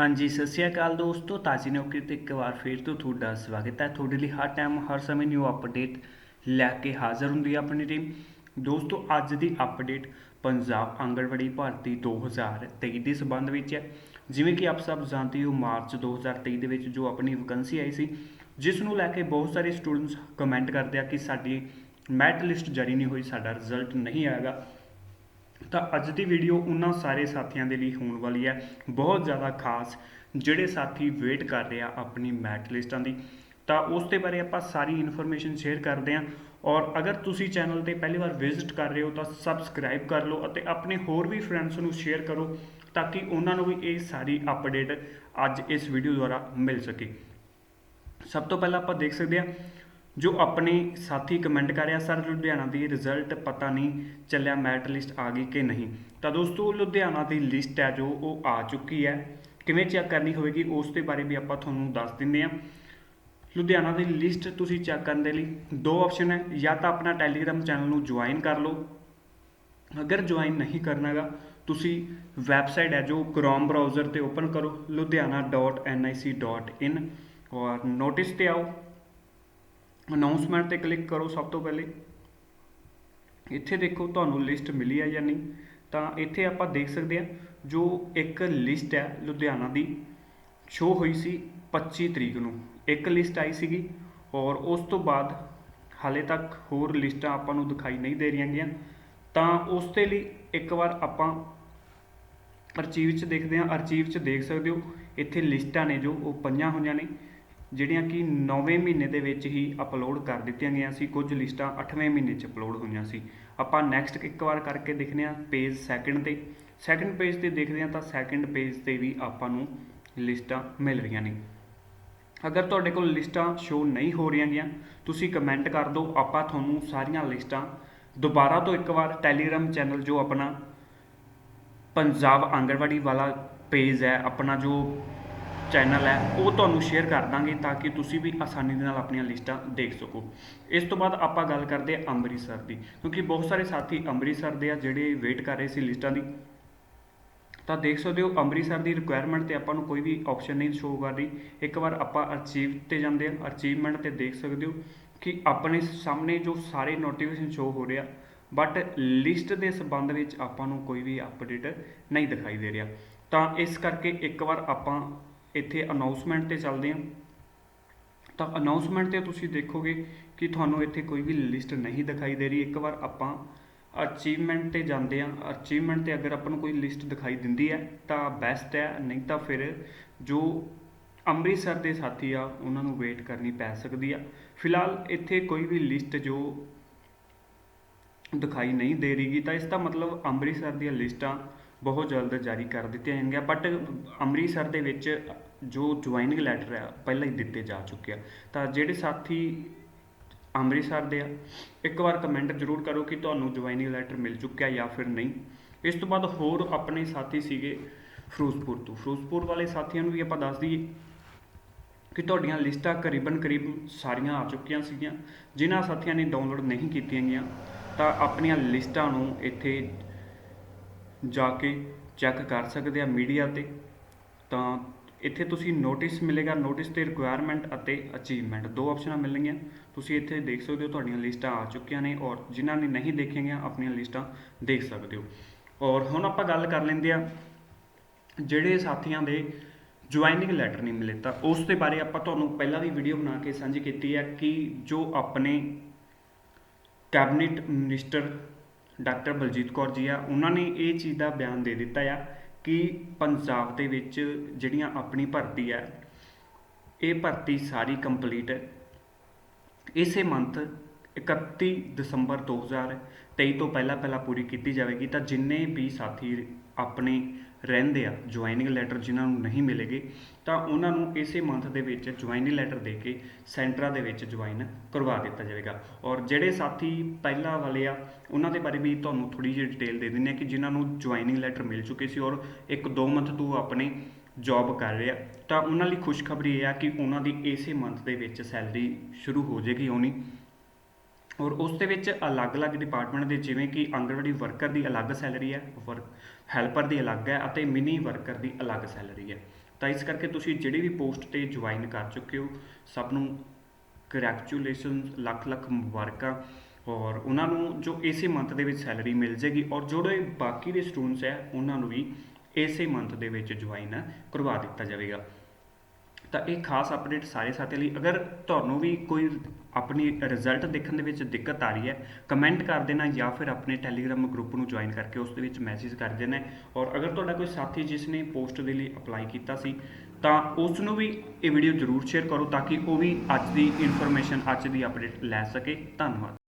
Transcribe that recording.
ਹਾਂਜੀ, ਸਤਿ ਸ਼੍ਰੀ ਅਕਾਲ ਦੋਸਤੋ। ਤਾਜੀ ਨੌਕਰੀ ਤੇ ਇੱਕ ਵਾਰ ਫੇਰ ਤੋਂ ਤੁਹਾਡਾ ਸਵਾਗਤ ਹੈ। ਤੁਹਾਡੇ ਲਈ ਹਰ ਟਾਈਮ ਹਰ ਸਮੇਂ ਨਿਊ ਅਪਡੇਟ ਲੈ ਕੇ ਹਾਜ਼ਰ ਹੁੰਦੀ ਹੈ ਆਪਣੀ ਟੀਮ ਦੋਸਤੋ, ਅੱਜ ਦੀ ਅਪਡੇਟ ਪੰਜਾਬ ਆਂਗਣਵਾੜੀ ਭਰਤੀ 2023 ਦੇ ਸੰਬੰਧ ਵਿੱਚ ਹੈ। ਜਿਵੇਂ ਕਿ ਆਪ ਸਭ ਜਾਣਦੇ ਹੋ, ਮਾਰਚ 2023 ਦੇ ਵਿੱਚ ਜੋ ਆਪਣੀ ਵੈਕੈਂਸੀ ਆਈ ਸੀ, ਜਿਸ ਨੂੰ ਲੈ ਕੇ ਬਹੁਤ ਸਾਰੇ ਸਟੂਡੈਂਟਸ ਕਮੈਂਟ ਕਰਦੇ ਆ ਕਿ ਸਾਡੀ ਮੈਟ ਲਿਸਟ ਜਾਰੀ ਨਹੀਂ ਹੋਈ, ਸਾਡਾ ਰਿਜ਼ਲਟ ਨਹੀਂ ਆਏਗਾ ਤਾਂ ਅੱਜ ਦੀ ਵੀਡੀਓ ਉਹਨਾਂ ਸਾਰੇ ਸਾਥੀਆਂ ਦੇ ਲਈ ਹੋਣ ਵਾਲੀ ਹੈ। ਬਹੁਤ ਜ਼ਿਆਦਾ ਖਾਸ ਜਿਹੜੇ ਸਾਥੀ ਵੇਟ ਕਰ ਰਹੇ ਆ ਆਪਣੀ ਮੈਟ ਲਿਸਟਾਂ ਦੀ। ਤਾਂ ਉਸ ਦੇ ਬਾਰੇ ਆਪਾਂ ਸਾਰੀ ਇਨਫੋਰਮੇਸ਼ਨ ਸ਼ੇਅਰ ਕਰਦੇ ਹਾਂ। ਔਰ ਅਗਰ ਤੁਸੀਂ ਚੈਨਲ ਤੇ ਪਹਿਲੀ ਵਾਰ ਵਿਜ਼ਿਟ ਕਰ ਰਹੇ ਹੋ ਤਾਂ ਸਬਸਕ੍ਰਾਈਬ ਕਰ ਲਓ ਅਤੇ ਆਪਣੇ ਹੋਰ ਵੀ ਫਰੈਂਡਸ ਨੂੰ ਸ਼ੇਅਰ ਕਰੋ ਤਾਂ ਕਿ ਉਹਨਾਂ ਨੂੰ ਵੀ ਇਹ ਸਾਰੀ ਅਪਡੇਟ ਅੱਜ ਇਸ ਵੀਡੀਓ ਦੁਆਰਾ ਮਿਲ ਸਕੇ। ਸਭ ਤੋਂ ਪਹਿਲਾਂ ਆਪਾਂ ਦੇਖ ਸਕਦੇ ਹਾਂ ਜੋ ਆਪਣੇ ਸਾਥੀ ਕਮੈਂਟ ਕਰ ਰਿਹਾ, ਸਰ, ਲੁਧਿਆਣਾ ਦੀ ਰਿਜ਼ਲਟ ਪਤਾ ਨਹੀਂ ਚੱਲਿਆ ਮੈਰਿਟ ਲਿਸਟ ਆ ਗਈ ਕਿ ਨਹੀਂ? ਤਾਂ ਦੋਸਤੋ, ਲੁਧਿਆਣਾ ਦੀ ਲਿਸਟ ਹੈ ਜੋ ਉਹ ਆ ਚੁੱਕੀ ਹੈ। ਕਿਵੇਂ ਚੈੱਕ ਕਰਨੀ ਹੋਵੇਗੀ, ਉਸ ਦੇ ਬਾਰੇ ਵੀ ਆਪਾਂ ਤੁਹਾਨੂੰ ਦੱਸ ਦਿੰਦੇ ਹਾਂ। ਲੁਧਿਆਣਾ ਦੀ ਲਿਸਟ ਤੁਸੀਂ ਚੈੱਕ ਕਰਨ ਦੇ ਲਈ ਦੋ ਆਪਸ਼ਨ ਹੈ। ਜਾਂ ਤਾਂ ਆਪਣਾ ਟੈਲੀਗ੍ਰਾਮ ਚੈਨਲ ਨੂੰ ਜੁਆਇਨ ਕਰ ਲਓ। ਅਗਰ ਜੁਆਇਨ ਨਹੀਂ ਕਰਨਾਗਾ, ਤੁਸੀਂ ਵੈਬਸਾਈਟ ਹੈ ਜੋ ਕ੍ਰੋਮ ਬਰਾਊਜ਼ਰ ਤੇ ਓਪਨ ਕਰੋ। ludhiana.nic.in ਔਰ ਨੋਟਿਸ ਤੇ ਆਓ। ਅਨਾਉਂਸਮੈਂਟ ਤੇ ਕਲਿੱਕ ਕਰੋ ਸਭ ਤੋਂ ਪਹਿਲੇ। ਇੱਥੇ ਦੇਖੋ ਤੁਹਾਨੂੰ ਲਿਸਟ ਮਿਲੀ ਹੈ ਜਾਂ ਨਹੀਂ। ਤਾਂ ਇੱਥੇ ਆਪਾਂ ਦੇਖ ਸਕਦੇ ਹਾਂ ਜੋ ਇੱਕ ਲਿਸਟ ਹੈ ਲੁਧਿਆਣਾ ਦੀ ਸ਼ੋ ਹੋਈ ਸੀ 25 ਤਰੀਕ ਨੂੰ। ਇੱਕ ਲਿਸਟ ਆਈ ਸੀਗੀ ਔਰ ਉਸ ਤੋਂ ਬਾਅਦ ਹਾਲੇ ਤੱਕ ਹੋਰ ਲਿਸਟਾਂ ਆਪਾਂ ਨੂੰ ਦਿਖਾਈ ਨਹੀਂ ਦੇ ਰਹੀਆਂ ਗੀਆਂ ਤਾਂ ਉਸ ਦੇ ਲਈ ਇੱਕ ਵਾਰ ਆਪਾਂ ਅਰਚੀਵ 'ਚ ਦੇਖਦੇ ਹਾਂ। ਅਰਚੀਵ 'ਚ ਦੇਖ ਸਕਦੇ ਹੋ, ਇੱਥੇ ਲਿਸਟਾਂ ਨੇ ਜੋ ਉਹ ਪਈਆਂ ਹੋਈਆਂ ਨੇ। ਜਿਹੜੀਆਂ ਕਿ 9ਵੇਂ ਮਹੀਨੇ ਦੇ ਵਿੱਚ ਹੀ ਅਪਲੋਡ ਕਰ ਦਿੱਤੀਆਂ ਗਈਆਂ ਸੀ, ਕੁਝ ਲਿਸਟਾਂ 8ਵੇਂ ਮਹੀਨੇ 'ਚ ਅਪਲੋਡ ਹੋਈਆਂ ਸੀ। ਆਪਾਂ ਨੈਕਸਟ ਇੱਕ ਵਾਰ ਕਰਕੇ ਦੇਖਦੇ ਹਾਂ ਪੇਜ ਸੈਕਿੰਡ ਤੇ। ਸੈਕਿੰਡ ਪੇਜ ਤੇ ਦੇਖਦੇ ਹਾਂ ਤਾਂ ਸੈਕਿੰਡ ਪੇਜ ਤੇ ਵੀ ਆਪਾਂ ਨੂੰ ਲਿਸਟਾਂ ਮਿਲ ਰਹੀਆਂ ਨੇ। ਅਗਰ ਤੁਹਾਡੇ ਕੋਲ ਲਿਸਟਾਂ ਸ਼ੋ ਨਹੀਂ ਹੋ ਰਹੀਆਂ ਗੀਆਂ ਤੁਸੀਂ ਕਮੈਂਟ ਕਰ ਦਿਓ। ਆਪਾਂ ਤੁਹਾਨੂੰ ਸਾਰੀਆਂ ਲਿਸਟਾਂ ਦੁਬਾਰਾ ਤੋਂ ਇੱਕ ਵਾਰ ਟੈਲੀਗ੍ਰਾਮ ਚੈਨਲ ਜੋ ਆਪਣਾ ਪੰਜਾਬ ਆਂਗਣਵਾੜੀ ਵਾਲਾ ਪੇਜ ਹੈ, ਆਪਣਾ ਜੋ ਚੈਨਲ ਹੈ, ਉਹ ਤੁਹਾਨੂੰ ਸ਼ੇਅਰ ਕਰ ਦਾਂਗੇ ਤਾਂ ਕਿ ਤੁਸੀਂ ਵੀ ਆਸਾਨੀ ਦੇ ਨਾਲ ਆਪਣੀਆਂ ਲਿਸਟਾਂ ਦੇਖ ਸਕੋ। ਇਸ ਤੋਂ ਬਾਅਦ ਆਪਾਂ ਗੱਲ ਕਰਦੇ ਹਾਂ ਅੰਮ੍ਰਿਤਸਰ ਦੀ, ਕਿਉਂਕਿ ਬਹੁਤ ਸਾਰੇ ਸਾਥੀ ਅੰਮ੍ਰਿਤਸਰ ਦੇ ਆ ਜਿਹੜੇ ਵੇਟ ਕਰ ਰਹੇ ਸੀ ਲਿਸਟਾਂ ਦੀ। ਤਾਂ ਦੇਖ ਸਕਦੇ ਹੋ, ਅੰਮ੍ਰਿਤਸਰ ਦੀ ਰਿਕੁਆਇਰਮੈਂਟ ਤੇ ਆਪਾਂ ਨੂੰ ਕੋਈ ਵੀ ਆਪਸ਼ਨ ਨਹੀਂ ਸ਼ੋ ਕਰ ਰਹੀ। ਇੱਕ ਵਾਰ ਆਪਾਂ ਅਚੀਵ ਤੇ ਜਾਂਦੇ ਹਾਂ ਅਚੀਵਮੈਂਟ ਤੇ ਦੇਖ ਸਕਦੇ ਹੋ ਕਿ ਆਪਣੇ ਸਾਹਮਣੇ ਜੋ ਸਾਰੇ ਨੋਟੀਫਿਕੇਸ਼ਨ ਸ਼ੋ ਹੋ ਰਿਹਾ ਬਟ ਲਿਸਟ ਦੇ ਸੰਬੰਧ ਵਿੱਚ ਆਪਾਂ ਨੂੰ ਕੋਈ ਵੀ ਅਪਡੇਟ ਨਹੀਂ ਦਿਖਾਈ ਦੇ ਰਿਹਾ। ਤਾਂ ਇਸ ਕਰਕੇ ਇੱਕ ਵਾਰ ਆਪਾਂ ਇੱਥੇ ਅਨਾਉਂਸਮੈਂਟ ਤੇ ਚੱਲਦੇ ਹਾਂ। ਤਾਂ ਅਨਾਉਂਸਮੈਂਟ ਤੇ ਤੁਸੀਂ ਦੇਖੋਗੇ ਕਿ ਤੁਹਾਨੂੰ ਇੱਥੇ ਕੋਈ ਵੀ ਲਿਸਟ ਨਹੀਂ ਦਿਖਾਈ ਦੇ ਰਹੀ। ਇੱਕ ਵਾਰ ਆਪਾਂ ਅਚੀਵਮੈਂਟ ਤੇ ਜਾਂਦੇ ਹਾਂ। ਅਚੀਵਮੈਂਟ ਤੇ ਅਗਰ ਆਪਾਂ ਨੂੰ ਕੋਈ ਲਿਸਟ ਦਿਖਾਈ ਦਿੰਦੀ ਹੈ, ਤਾਂ ਬੈਸਟ ਹੈ। ਨਹੀਂ ਤਾਂ ਫਿਰ ਜੋ ਅੰਮ੍ਰਿਤਸਰ ਦੇ ਸਾਥੀ ਆ, ਉਹਨਾਂ ਨੂੰ ਵੇਟ ਕਰਨੀ ਪੈ ਸਕਦੀ ਆ। ਫਿਲਹਾਲ ਇੱਥੇ ਕੋਈ ਵੀ ਲਿਸਟ ਜੋ ਦਿਖਾਈ ਨਹੀਂ ਦੇ ਰਹੀਗੀ, ਤਾਂ ਇਸ ਦਾ ਮਤਲਬ ਅੰਮ੍ਰਿਤਸਰ ਦੀਆਂ ਲਿਸਟਾਂ ਬਹੁਤ ਜਲਦ ਜਾਰੀ ਕਰ ਦਿੱਤੀਆਂ ਜਾਣਗੀਆਂ। ਬਟ ਅੰਮ੍ਰਿਤਸਰ ਦੇ ਵਿੱਚ ਜੋ ਜੁਆਇਨਿੰਗ ਲੈਟਰ ਹੈ ਪਹਿਲਾਂ ਹੀ ਦਿੱਤੇ ਜਾ ਚੁੱਕੇ ਆ। ਤਾਂ ਜਿਹੜੇ ਸਾਥੀ ਅੰਮ੍ਰਿਤਸਰ ਦੇ ਆ, ਇੱਕ ਵਾਰ ਕਮੈਂਟ ਜ਼ਰੂਰ ਕਰੋ ਕਿ ਤੁਹਾਨੂੰ ਜੁਆਇਨਿੰਗ ਲੈਟਰ ਮਿਲ ਚੁੱਕਿਆ ਜਾਂ ਫਿਰ ਨਹੀਂ। ਇਸ ਤੋਂ ਬਾਅਦ ਹੋਰ ਆਪਣੇ ਸਾਥੀ ਸੀਗੇ ਫਿਰੋਜ਼ਪੁਰ ਤੋਂ। ਫਿਰੋਜ਼ਪੁਰ ਵਾਲੇ ਸਾਥੀਆਂ ਨੂੰ ਵੀ ਆਪਾਂ ਦੱਸ ਦਈਏ ਕਿ ਤੁਹਾਡੀਆਂ ਲਿਸਟਾਂ ਕਰੀਬਨ ਕਰੀਬ ਸਾਰੀਆਂ ਆ ਚੁੱਕੀਆਂ ਸੀਗੀਆਂ। ਜਿਨ੍ਹਾਂ ਸਾਥੀਆਂ ਨੇ ਡਾਊਨਲੋਡ ਨਹੀਂ ਕੀਤੀਆਂ ਗਈਆਂ, ਤਾਂ ਆਪਣੀਆਂ ਲਿਸਟਾਂ ਨੂੰ ਇੱਥੇ ਜਾ ਕੇ ਚੈੱਕ ਕਰ ਸਕਦੇ ਆ ਮੀਡੀਆ ਤੇ, ਤਾਂ ਇੱਥੇ ਤੁਸੀਂ ਨੋਟਿਸ ਮਿਲੇਗਾ ਨੋਟਿਸ ਤੇ ਰਿਕੁਆਇਰਮੈਂਟ ਅਤੇ ਅਚੀਵਮੈਂਟ ਦੋ ਆਪਸ਼ਨਾਂ ਮਿਲਣਗੀਆਂ। ਤੁਸੀਂ ਇੱਥੇ ਦੇਖ ਸਕਦੇ ਹੋ ਤੁਹਾਡੀਆਂ ਲਿਸਟਾਂ ਆ ਚੁੱਕੀਆਂ ਨੇ ਔਰ ਜਿਨ੍ਹਾਂ ਨੇ ਨਹੀਂ ਦੇਖੀਆਂ ਆਪਣੀਆਂ ਲਿਸਟਾਂ ਦੇਖ ਸਕਦੇ ਹੋ। ਔਰ ਹੁਣ ਆਪਾਂ ਗੱਲ ਕਰ ਲੈਂਦੇ ਆ ਜਿਹੜੇ ਸਾਥੀਆਂ ਦੇ ਜੁਆਇਨਿੰਗ ਲੈਟਰ ਨਹੀਂ ਮਿਲੇ, ਤਾਂ ਉਸ ਦੇ ਬਾਰੇ ਆਪਾਂ ਤੁਹਾਨੂੰ ਪਹਿਲਾਂ ਵੀ ਵੀਡੀਓ ਬਣਾ ਕੇ ਸਾਂਝੀ ਕੀਤੀ ਹੈ ਕਿ ਜੋ ਆਪਣੇ cabinet minister doctor Baljit Kaur ji ਆ, ਉਹਨਾਂ ਨੇ ਇਹ ਚੀਜ਼ ਦਾ ਬਿਆਨ ਦੇ ਦਿੱਤਾ ਆ ਕਿ ਪੰਜਾਬ ਦੇ ਵਿੱਚ ਜਿਹੜੀਆਂ ਆਪਣੀ ਭਰਤੀ ਹੈ ਇਹ ਭਰਤੀ ਸਾਰੀ ਕੰਪਲੀਟ ਹੈ। ਇਸੇ ਮੰਥ 31 ਦਸੰਬਰ 2023 ਤੋਂ ਪਹਿਲਾਂ ਪਹਿਲਾਂ ਪੂਰੀ ਕੀਤੀ ਜਾਵੇਗੀ, ਤਾਂ ਜਿੰਨੇ ਵੀ ਸਾਥੀ ਆਪਣੇ ਰਹਿੰਦੇ ਆ ਜੁਆਇਨਿੰਗ ਲੈਟਰ ਜਿਨ੍ਹਾਂ ਨੂੰ ਨਹੀਂ ਮਿਲੇਗੀ, ਤਾਂ ਉਹਨਾਂ ਨੂੰ ਇਸੇ ਮੰਥ ਦੇ ਵਿੱਚ ਜੁਆਇਨਿੰਗ ਲੈਟਰ ਦੇ ਕੇ ਸੈਂਟਰਾਂ ਦੇ ਵਿੱਚ ਜੁਆਇਨ ਕਰਵਾ ਦਿੱਤਾ ਜਾਵੇਗਾ ਔਰ ਜਿਹੜੇ ਸਾਥੀ ਪਹਿਲਾਂ ਵਾਲੇ ਆ, ਉਹਨਾਂ ਦੇ ਬਾਰੇ ਵੀ ਤੁਹਾਨੂੰ ਥੋੜੀ ਜਿਹੀ ਡਿਟੇਲ ਦੇ ਦਿੰਦੇ ਆ ਕਿ ਜਿਨ੍ਹਾਂ ਨੂੰ ਜੁਆਇਨਿੰਗ ਲੈਟਰ ਮਿਲ ਚੁੱਕੇ ਸੀ ਔਰ ਇੱਕ ਦੋ ਮੰਥ ਤੋਂ ਆਪਣੇ ਜੌਬ ਕਰ ਰਹੇ ਆ, ਤਾਂ ਉਹਨਾਂ ਲਈ ਖੁਸ਼ਖਬਰੀ ਇਹ ਆ ਕਿ ਉਹਨਾਂ ਦੀ ਇਸੇ ਮੰਥ ਦੇ ਵਿੱਚ ਸੈਲਰੀ ਸ਼ੁਰੂ ਹੋ ਜਾਏਗੀ ਹੋਣੀ। ਔਰ ਉਸ ਦੇ ਵਿੱਚ ਅਲੱਗ-ਅਲੱਗ ਡਿਪਾਰਟਮੈਂਟ ਦੇ ਜਿਵੇਂ ਕਿ ਆਂਗਣਵਾੜੀ ਵਰਕਰ ਦੀ ਅਲੱਗ ਸੈਲਰੀ ਹੈ ਵਰਕ ਹੈਲਪਰ ਦੀ ਅਲੱਗ ਹੈ ਅਤੇ ਮਿਨੀ ਵਰਕਰ ਦੀ ਅਲੱਗ ਸੈਲਰੀ ਹੈ। ਤਾਂ ਇਸ ਕਰਕੇ ਤੁਸੀਂ ਜਿਹੜੀ ਵੀ ਪੋਸਟ ਤੇ ਜੁਆਇਨ ਕਰ ਚੁੱਕੇ ਹੋ, ਸਭ ਨੂੰ ਕੰਗ੍ਰੈਚੁਲੇਸ਼ਨ ਲੱਖ ਲੱਖ ਮੁਬਾਰਕਾਂ ਔਰ ਉਹਨਾਂ ਨੂੰ ਜੋ ਇਸੇ ਮੰਥ ਦੇ ਵਿੱਚ ਸੈਲਰੀ ਮਿਲ ਜੇਗੀ ਔਰ ਜਿਹੜੇ ਬਾਕੀ ਦੇ ਸਟੂਡੈਂਟਸ ਹੈ, ਉਹਨਾਂ ਨੂੰ ਵੀ ਇਸੇ ਮੰਥ ਦੇ ਵਿੱਚ ਜੁਆਇਨ ਕਰਵਾ ਦਿੱਤਾ ਜਾਵੇਗਾ। ਤਾਂ ਇਹ ਖਾਸ ਅਪਡੇਟ ਸਾਰੇ ਸਾਥੀਆਂ ਲਈ। ਅਗਰ ਤੁਹਾਨੂੰ ਵੀ ਕੋਈ ਆਪਣੀ ਰਿਜ਼ਲਟ ਦੇਖਣ ਦੇ ਵਿੱਚ ਦਿੱਕਤ ਆ ਰਹੀ ਹੈ ਕਮੈਂਟ ਕਰ ਦੇਣਾ ਜਾਂ ਫਿਰ ਆਪਣੇ ਟੈਲੀਗ੍ਰਾਮ ਗਰੁੱਪ ਨੂੰ ਜੁਆਇਨ ਕਰਕੇ ਉਸ ਦੇ ਵਿੱਚ ਮੈਸੇਜ ਕਰ ਦੇਣਾ ਔਰ ਅਗਰ ਤੁਹਾਡਾ ਕੋਈ ਸਾਥੀ ਜਿਸ ਨੇ ਪੋਸਟ ਦੇ ਲਈ ਅਪਲਾਈ ਕੀਤਾ ਸੀ, ਤਾਂ ਉਸ ਨੂੰ ਵੀ ਇਹ ਵੀਡੀਓ ਜ਼ਰੂਰ ਸ਼ੇਅਰ ਕਰੋ ਤਾਂ ਕਿ ਉਹ ਵੀ ਅੱਜ ਦੀ ਇਨਫੋਰਮੇਸ਼ਨ ਅੱਜ ਦੀ ਅਪਡੇਟ ਲੈ ਸਕੇ। ਧੰਨਵਾਦ।